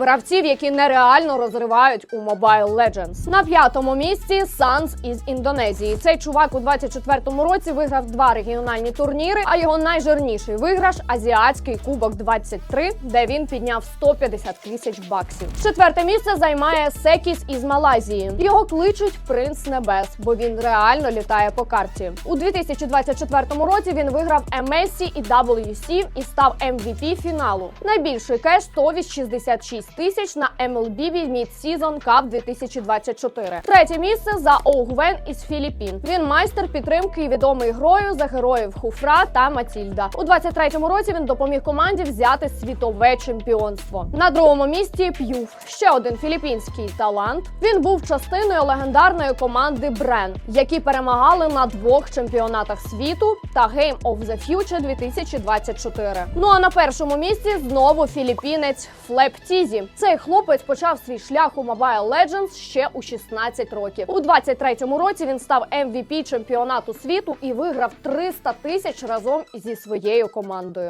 гравців, які нереально розривають у Mobile Legends. На п'ятому місці Санс із Індонезії. Цей чувак у 24-му році виграв два регіональні турніри. А його найжирніший виграш азіатський кубок 23, де він підняв 150 тисяч баксів. Четверте місце займає Секіс із Малайзії. Його кличуть принц небес, бо він реально літає по карті. У 2024 році він виграв MSC і WC і став MVP фіналу. Найбільший кеш 166 тисяч на MLB Mid-Season Cup 2024. Третє місце за Оугвен із Філіппін. Він майстер підтримки і відомий грою за героїв Хуфра та Матільда. У 23-му році він допоміг команді взяти світове чемпіонство. На другому місці П'юф, ще один філіппінський талант. Він був частиною легендарної команди Брен, які перемагали на двох чемпіонатах світу та Game of the Future 2024. Ну а на першому місці знову філіппінець Флеп Тізі. Цей хлопець почав свій шлях у Mobile Legends ще у 16 років. У 23-му році він став MVP чемпіонату світу і виграв 300 тисяч разом зі своєю командою.